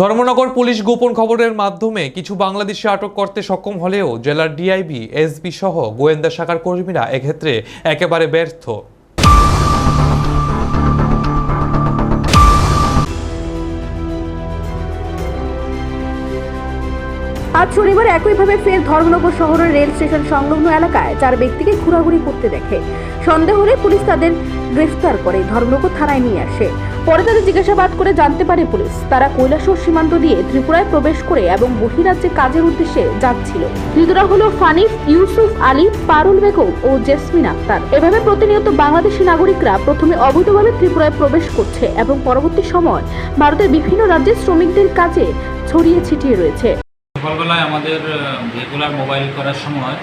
Dharmanagar police গোপন খবরের মাধ্যমে কিছু বাংলাদেশি আটক করতে সক্ষম হলেও জেলার ডিআইবি এসবি সহ গোয়েন্দা শাখার কর্মীরা এক্ষেত্রে একেবারে ব্যর্থ। আজ শনিবার একইভাবে ফের ধর্মনগর শহরের রেল স্টেশন সংলগ্ন এলাকায় চার ব্যক্তিকে ঘোরাঘুরি করতে দেখে সন্দেহ হলে পুলিশ তাদের গ্রেফতার করে ধর্মনগর থানায় নিয়ে আসে। পরে তাদের জিজ্ঞাসাবাদ করে জানতে পারে পুলিশ। তারা কৈলাসহর সীমান্ত দিয়ে ত্রিপুরায় প্রবেশ করে এবং বহিরাজ্যে কাজের উদ্দেশ্যে যাচ্ছিল। ধৃতরা হলো ফানিফ, ইউসুফ, আলী, পারুল বেগম ও জেসমিন আক্তার। এভাবে প্রতিনিয়ত বাংলাদেশি নাগরিকরা প্রথমে অবৈধভাবে ত্রিপুরায় প্রবেশ করছে এবং পরবর্তী সময় ভারতের বিভিন্ন রাজ্যে শ্রমিকদের কাজে ছড়িয়ে ছিটিয়ে রয়েছে। সকালবেলায় আমাদের রেগুলার মোবাইল করার সময়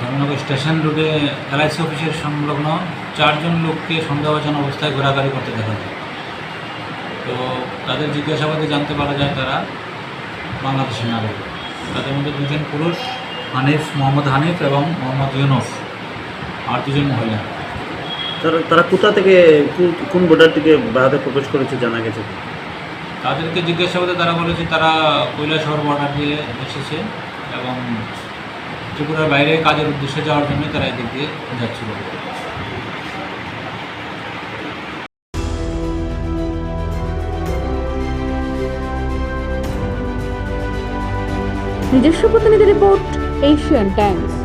ধর্মনগর স্টেশন রোডে এলআইসি অফিসের সংলগ্ন চারজন লোককে সন্দেহভাজন অবস্থায় ঘোরাঘুরি করতে দেখা যায়। তো তাদের জিজ্ঞাসাবাদে জানতে পারা যায় তারা বাংলাদেশের নাগরিক। তাদের মধ্যে দুজন পুরুষ হানিফ মোহাম্মদ হানিফ এবং মোহাম্মদ ইউনুফ আর দুজন মহিলা। তারা তারা কোথা থেকে কোন- বর্ডার থেকে ভারতে প্রবেশ করেছে জানা গেছে? তাদেরকে জিজ্ঞাসাবাদে তারা বলেছে তারা কৈলাসহর বর্ডার দিয়ে এসেছে এবং ত্রিপুরার বাইরে কাজের উদ্দেশ্যে যাওয়ার জন্য তারা এদিক দিয়ে যাচ্ছিল। নিজস্ব প্রতিনিধি রিপোর্ট, এশিয়ান টাইমস।